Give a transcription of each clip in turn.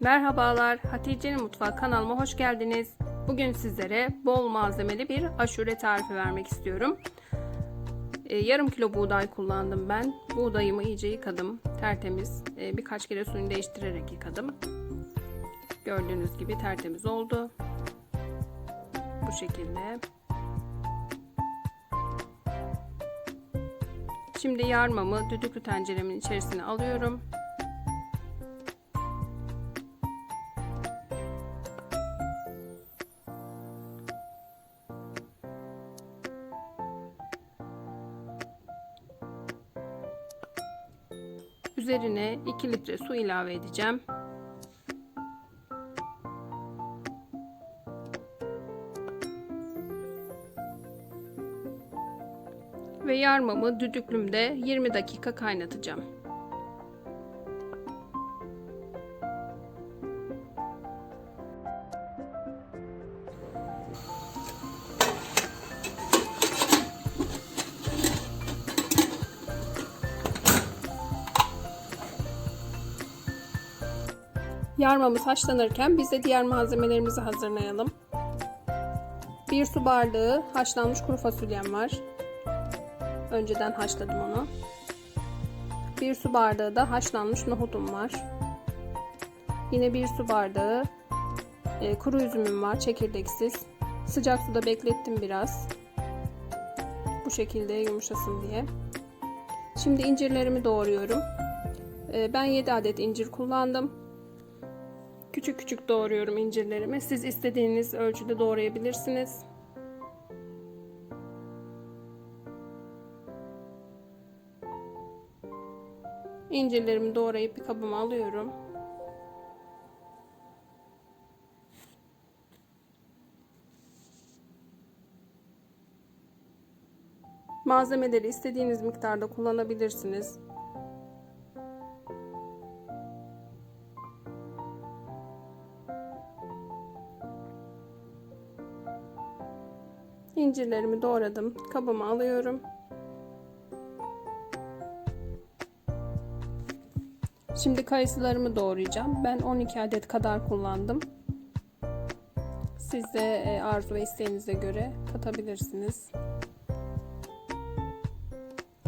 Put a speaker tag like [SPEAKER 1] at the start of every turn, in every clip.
[SPEAKER 1] Merhabalar, Hatice'nin Mutfağı kanalıma hoş geldiniz. Bugün sizlere bol malzemeli bir aşure tarifi vermek istiyorum. Ee, yarım kilo buğday kullandım ben. Buğdayımı iyice yıkadım, tertemiz. Ee, birkaç kere suyunu değiştirerek yıkadım. Gördüğünüz gibi tertemiz oldu. Bu şekilde. Şimdi yarmamı düdüklü tenceremin içerisine alıyorum. Üzerine 2 litre su ilave edeceğim. Ve yarmamı düdüklümde 20 dakika kaynatacağım. Yarmamız haşlanırken biz de diğer malzemelerimizi hazırlayalım. 1 su bardağı haşlanmış kuru fasulyem var. Önceden haşladım onu. 1 su bardağı da haşlanmış nohudum var. Yine 1 su bardağı e, kuru üzümüm var çekirdeksiz. Sıcak suda beklettim biraz. Bu şekilde yumuşasın diye. Şimdi incirlerimi doğruyorum. E, ben 7 adet incir kullandım. Küçük küçük doğruyorum incirlerimi. Siz istediğiniz ölçüde doğrayabilirsiniz. İncirlerimi doğrayıp bir kabıma alıyorum. Malzemeleri istediğiniz miktarda kullanabilirsiniz. İncirlerimi doğradım. Kabıma alıyorum. Şimdi kayısılarımı doğrayacağım. Ben 12 adet kadar kullandım. Siz de e, arzu ve isteğinize göre katabilirsiniz.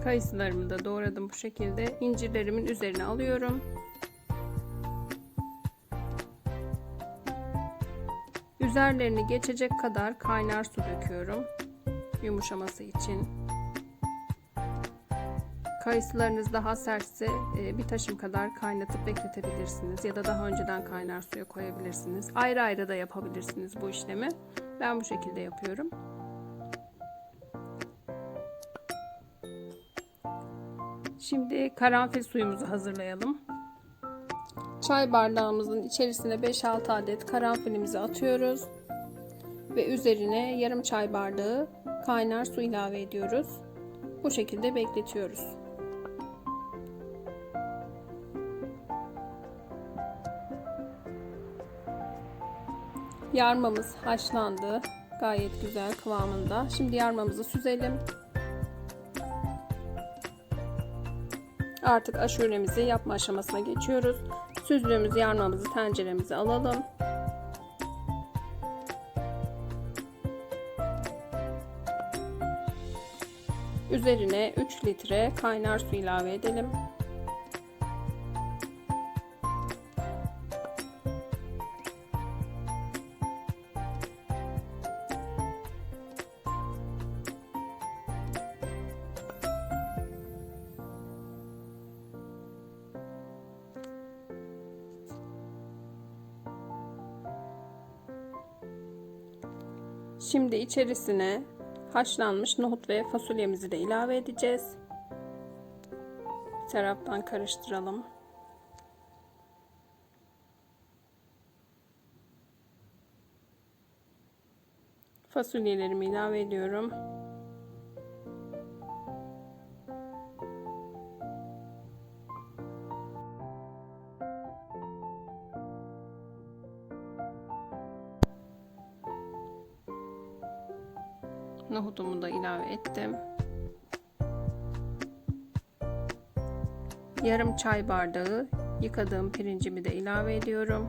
[SPEAKER 1] Kayısılarımı da doğradım bu şekilde. İncirlerimin üzerine alıyorum. Üzerlerini geçecek kadar kaynar su döküyorum. Yumuşaması için. Kayısılarınız daha sertse e, bir taşım kadar kaynatıp bekletebilirsiniz. Ya da daha önceden kaynar suya koyabilirsiniz. Ayrı ayrı da yapabilirsiniz bu işlemi. Ben bu şekilde yapıyorum. Şimdi karanfil suyumuzu hazırlayalım. Çay bardağımızın içerisine 5-6 adet karanfilimizi atıyoruz. Ve üzerine yarım çay bardağı kaynar su ilave ediyoruz. Bu şekilde bekletiyoruz. Yarmamız haşlandı. Gayet güzel kıvamında. Şimdi yarmamızı süzelim. Artık aşuremizi yapma aşamasına geçiyoruz. Süzdüğümüz yarmamızı tenceremize alalım. Üzerine 3 litre kaynar su ilave edelim. Şimdi içerisine haşlanmış nohut ve fasulyemizi de ilave edeceğiz. Bir taraftan karıştıralım. Fasulyelerimi ilave ediyorum. Nohudumu da ilave ettim. Yarım çay bardağı Yıkadığım pirincimi de ilave ediyorum.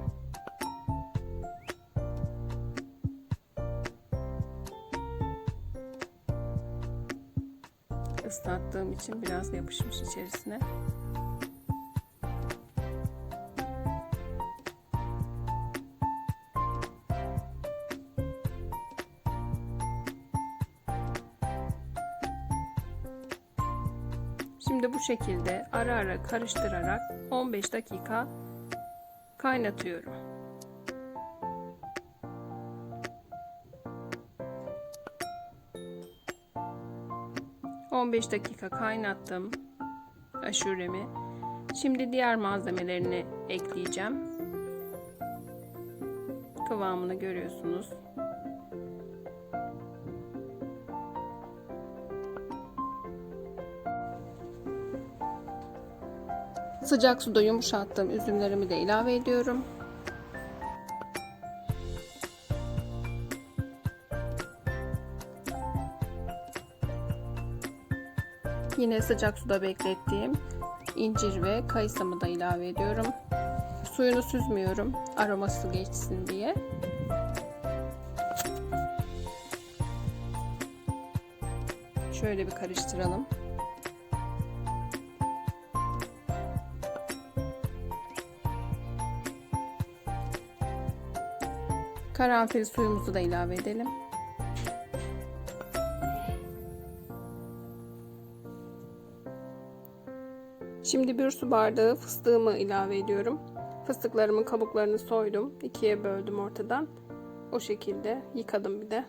[SPEAKER 1] Islattığım için biraz yapışmış içerisine. Şekilde ara ara karıştırarak 15 dakika kaynatıyorum. ...15 dakika kaynattım aşuremi. Şimdi diğer malzemelerini ekleyeceğim. Kıvamını görüyorsunuz. Sıcak suda yumuşattığım üzümlerimi de ilave ediyorum. Yine sıcak suda beklettiğim incir ve kayısımı da ilave ediyorum. Suyunu süzmüyorum aroması geçsin diye. Şöyle bir karıştıralım. Karanfil suyumuzu da ilave edelim. Şimdi bir su bardağı fıstığımı ilave ediyorum. Fıstıklarımın kabuklarını soydum. ikiye böldüm ortadan. O şekilde yıkadım bir de.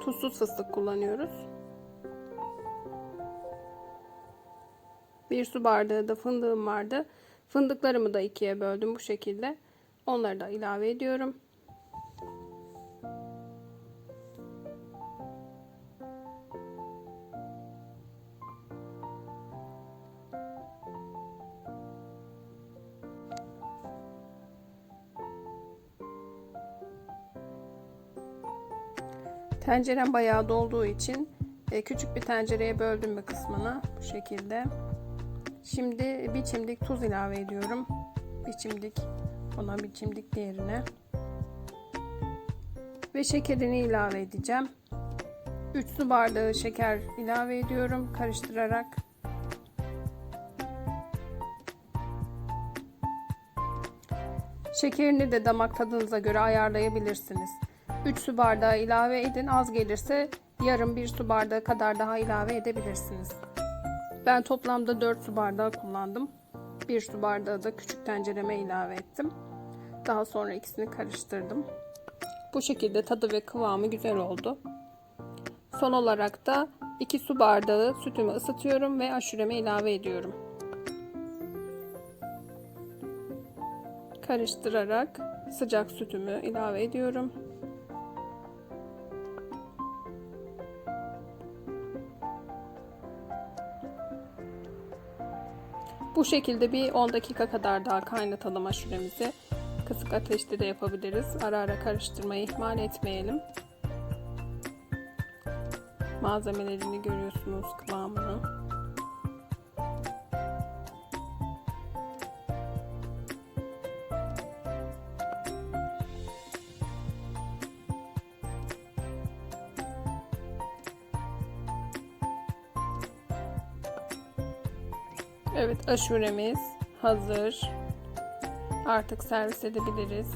[SPEAKER 1] Tuzsuz fıstık kullanıyoruz. Bir su bardağı da fındığım vardı. Fındıklarımı da ikiye böldüm bu şekilde. Onları da ilave ediyorum. Tencerem bayağı dolduğu için e, küçük bir tencereye böldüm bir kısmını bu şekilde. Şimdi bir çimdik tuz ilave ediyorum. Bir çimdik ona bir çimdik diğerine. Ve şekerini ilave edeceğim. 3 su bardağı şeker ilave ediyorum karıştırarak. Şekerini de damak tadınıza göre ayarlayabilirsiniz. 3 su bardağı ilave edin. Az gelirse yarım 1 su bardağı kadar daha ilave edebilirsiniz. Ben toplamda 4 su bardağı kullandım. 1 su bardağı da küçük tencereme ilave ettim. Daha sonra ikisini karıştırdım. Bu şekilde tadı ve kıvamı güzel oldu. Son olarak da 2 su bardağı sütümü ısıtıyorum ve aşureme ilave ediyorum. Karıştırarak sıcak sütümü ilave ediyorum. Bu şekilde bir 10 dakika kadar daha kaynatalım aşuremizi. Kısık ateşte de yapabiliriz. Ara ara karıştırmayı ihmal etmeyelim. Malzemelerini görüyorsunuz kıvamını. Evet aşuremiz hazır. Artık servis edebiliriz.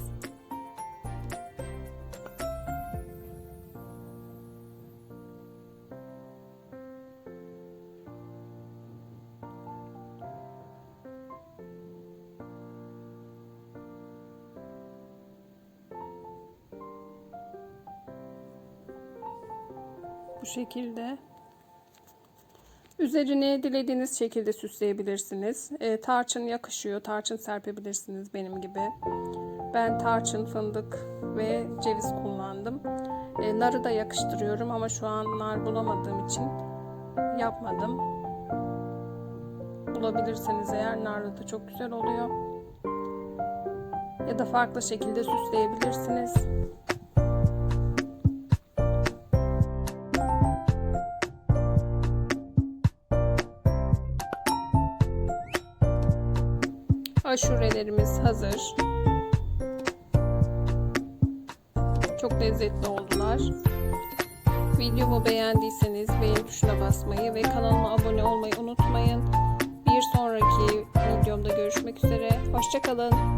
[SPEAKER 1] Bu şekilde Üzerine dilediğiniz şekilde süsleyebilirsiniz. E, tarçın yakışıyor. Tarçın serpebilirsiniz benim gibi. Ben tarçın, fındık ve ceviz kullandım. E, narı da yakıştırıyorum ama şu an nar bulamadığım için yapmadım. Bulabilirseniz eğer narlı da çok güzel oluyor. Ya da farklı şekilde süsleyebilirsiniz. Aşurelerimiz hazır. Çok lezzetli oldular. Videomu beğendiyseniz beğen tuşuna basmayı ve kanalıma abone olmayı unutmayın. Bir sonraki videomda görüşmek üzere. Hoşçakalın.